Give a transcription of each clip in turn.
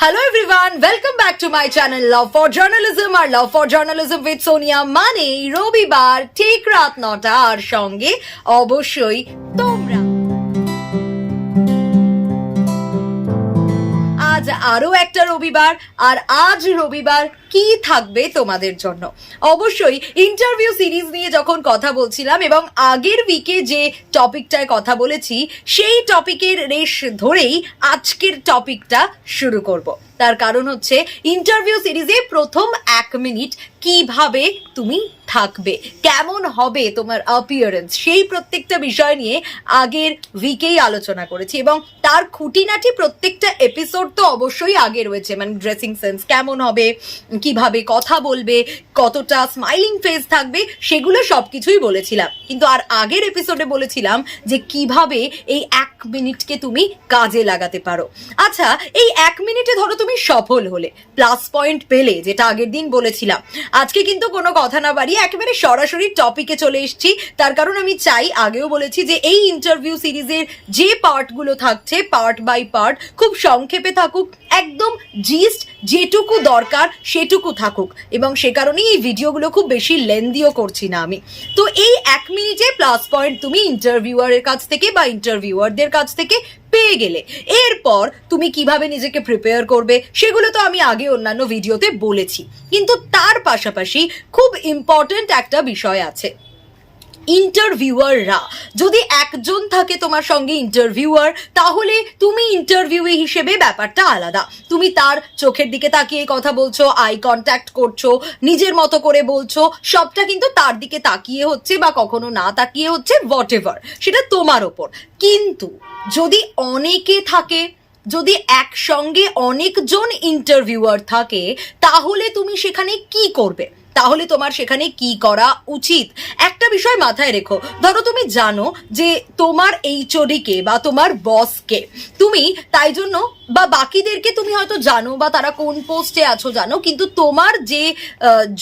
hello everyone welcome back to my channel love for journalism R love for journalism with Sonia মানে রবিবার ঠিক রাত নটা আর সঙ্গে অবশ্যই তোমরা আজ আরও একটা রবিবার, আর আজ রবিবার কি থাকবে তোমাদের জন্য? অবশ্যই ইন্টারভিউ সিরিজ নিয়ে যখন কথা বলছিলাম এবং আগের উইকে যে টপিকটায় কথা বলেছি, সেই টপিকের রেশ ধরেই আজকের টপিকটা শুরু করব। তার কারণ হচ্ছে ইন্টারভিউ সিরিজে প্রথম এক মিনিট কীভাবে তুমি থাকবে, কেমন হবে তোমার অপিয়ারেন্স সেই প্রত্যেকটা বিষয় নিয়ে আগের উইকেই আলোচনা করেছি এবং তার খুঁটিনাটি প্রত্যেকটা এপিসোড তো অবশ্যই আগে রয়েছে মানে ড্রেসিং সেন্স কেমন হবে, কীভাবে কথা বলবে, কতটা স্মাইলিং ফেস থাকবে, সেগুলো সবকিছুই বলেছিলাম। কিন্তু আর আগের এপিসোডে বলেছিলাম যে কীভাবে এই এক মিনিটকে তুমি কাজে লাগাতে পারো। আচ্ছা এই এক মিনিটে ধরো তুমি সফল হলে প্লাস পয়েন্ট পেলে, যেটা আগের দিন বলেছিলাম। আজকে কিন্তু কোনো কথা না বাড়িয়ে একেবারে সরাসরি টপিকে চলে এসছি। তার কারণ আমি চাই, আগেও বলেছি যে এই ইন্টারভিউ সিরিজের যে পার্টগুলো থাকছে পার্ট বাই পার্ট খুব সংক্ষেপে থাকুক, একদম জিস্ট যেটুকু দরকার সেটুকু থাকুক। এবং সে কারণেই এই ভিডিওগুলো খুব বেশি লেন্দিও করছি না আমি। তো এই এক মিনিটে প্লাস পয়েন্ট তুমি ইন্টারভিউয়ারের কাছ থেকে বা ইন্টারভিউয়ারদের কাছ থেকে পেয়ে গেলে। এরপর তুমি কীভাবে নিজেকে প্রিপেয়ার করবে, সেগুলো তো আমি আগে অন্যান্য ভিডিওতে বলেছি। কিন্তু তার পাশাপাশি খুব ইম্পর্ট্যান্ট একটা বিষয় আছে। ইন্টারভিউয়াররা যদি একজন থাকে তোমার সঙ্গে ইন্টারভিউয়ার তাহলে তুমি ইন্টারভিউই হিসেবে ব্যাপারটা আলাদা। তুমি তার চোখের দিকে তাকিয়ে কথা বলছো আই কন্ট্যাক্ট করছ, নিজের মতো করে বলছো, সবটা কিন্তু তার দিকে তাকিয়ে হচ্ছে বা কখনো না তাকিয়ে হচ্ছে হোয়াট এভার সেটা তোমার ওপর। কিন্তু যদি অনেকে থাকে, যদি একসঙ্গে অনেকজন ইন্টারভিউয়ার থাকে, তাহলে তুমি সেখানে কি করবে? তাহলে তোমার সেখানে কি করা উচিত? একটা বিষয় মাথায় রেখো। ধরো তুমি জানো যে তোমার এইচওডিকে বা তোমার বসকে তুমি তাই জন্য বা বাকিদেরকে তুমি হয়তো জানো বা তারা কোন পোস্টে আছো জানো, কিন্তু তোমার যে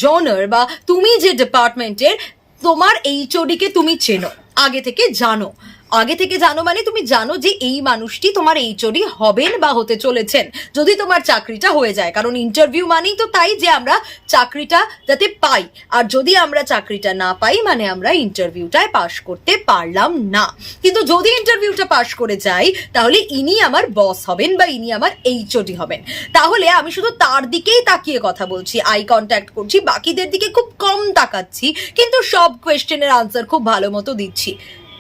জনার বা তুমি যে ডিপার্টমেন্টের তোমার এইচওডিকে তুমি চেনো, আগে থেকে জানো। আগে থেকে জানো মানে তুমি জানো যে এই মানুষটি তোমার এইচওডি হবেন বা হতে চলেছেন, যদি তোমার চাকরিটা হয়ে যায়। কারণ ইন্টারভিউ মানেই তো তাই যে আমরা চাকরিটা যাতে পাই, আর যদি আমরা চাকরিটা না পাই মানে আমরা ইন্টারভিউটায় পাশ করতে পারলাম না। কিন্তু যদি ইন্টারভিউটা পাশ করে যাই, তাহলে ইনি আমার বস হবেন বা ইনি আমার এইচওডি হবেন। তাহলে আমি শুধু তার দিকেই তাকিয়ে কথা বলছি আই কন্ট্যাক্ট করছি, বাকিদের দিকে খুব কম তাকাচ্ছি, কিন্তু সব কোয়েশ্চেনের আনসার খুব ভালো মতো দিচ্ছি।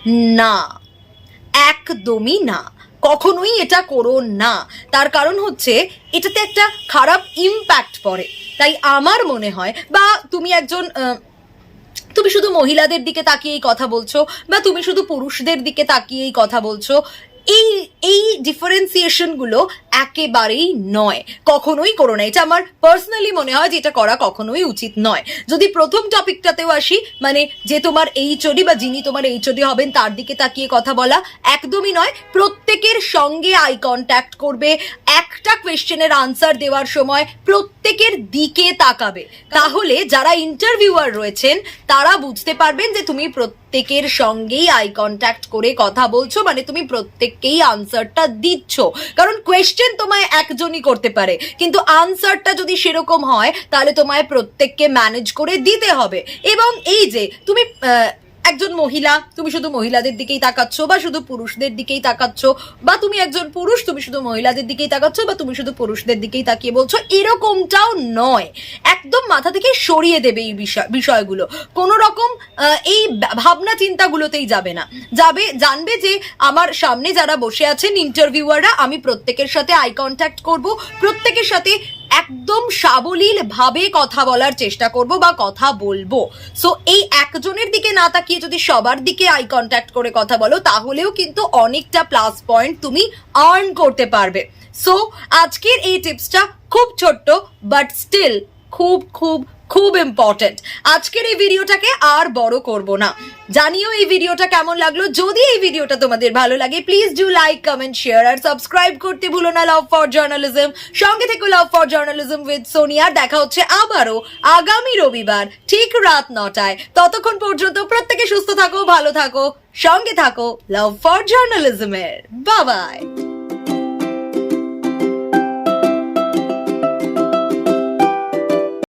না। একদমই না। কখনোই এটা করো না। তার কারণ হচ্ছে, এটাতে একটা খারাপ ইম্প্যাক্ট পড়ে। তাই আমার মনে হয়, বা তুমি একজন তুমি শুধু মহিলাদের দিকে তাকিয়েই কথা বলছো, বা তুমি শুধু পুরুষদের দিকে তাকিয়েই কথা বলছো, এই এই ডিফারেন্সিয়েশনগুলো একেবারেই নয়। কখনোই করো না। এটা আমার পার্সোনালি মনে হয় যে এটা করা কখনোই উচিত নয়। যদি প্রথম টপিকটাতেও আসি মানে যে তোমার এইচওডি বা যিনি তোমার এইচওডি হবেন, তার দিকে তাকিয়ে কথা বলা একদমই নয়। প্রত্যেকের সঙ্গে আই কন্ট্যাক্ট করবে, একটা কোয়েশ্চেনের আনসার দেওয়ার সময় প্রত্যেকের দিকে তাকাবে। তাহলে যারা ইন্টারভিউয়ার রয়েছেন, তারা বুঝতে পারবেন যে তুমি প্রত্যেকের সঙ্গেই আই কন্ট্যাক্ট করে কথা বলছো মানে তুমি প্রত্যেককেই আনসারটা দিচ্ছ। কারণ কোয়েশ্চেন তোমায় একজনই করতে পারে। কিন্তু আনসারটা যদি সেরকম হয়, তাহলে তোমায় প্রত্যেককে ম্যানেজ করে দিতে হবে। এবং এই যে, তুমি একজন মহিলা, তুমি শুধু মহিলাদের দিকেই তাকাচ্ছ বা শুধু পুরুষদের দিকেই তাকাচ্ছ, বা তুমি একজন পুরুষ, তুমি শুধু মহিলাদের দিকেই তাকাচ্ছ বা তুমি শুধু পুরুষদের দিকেই তাকিয়ে বলছো, এরকমটাও নয়। একদম মাথা থেকে সরিয়ে দেবে এই বিষয়, বিষয়গুলো। কোনো রকম এই ভাবনা চিন্তাগুলোতেই যাবে না। যাবে, জানবে যে আমার সামনে যারা বসে আছেন ইন্টারভিউয়াররা আমি প্রত্যেকের সাথে আই কন্ট্যাক্ট করব, প্রত্যেকের সাথে একদম সাবলীল ভাবে কথা বলার চেষ্টা করব বা কথা বলব। সো এই একজনের দিকে না তাকিয়ে যদি সবার দিকে আই কন্ট্যাক্ট করে কথা বলো, তাহলেও কিন্তু অনেকটা প্লাস পয়েন্ট তুমি আর্ন করতে পারবে। সো আজকের এই টিপসটা খুব ছোট্ট বাট স্টিল খুব খুব খুব ইম্পর্টেন্ট আজকের এই ভিডিওটাকে আর বড় করব না। জানিও এই ভিডিওটা কেমন লাগল? যদি এই ভিডিওটা তোমাদের ভালো লাগে please do like comment share R subscribe করতে ভুলো না লাভ ফর জার্নালিজম সঙ্গে থেকে love for journalism with Sonia দেখা হচ্ছে আবারও আগামী রবিবার ঠিক রাত নটায়। ততক্ষণ পর্যন্ত প্রত্যেকে সুস্থ থাকো, ভালো থাকো, সঙ্গে থাকো লাভ ফর জার্নালিজমের বাবাই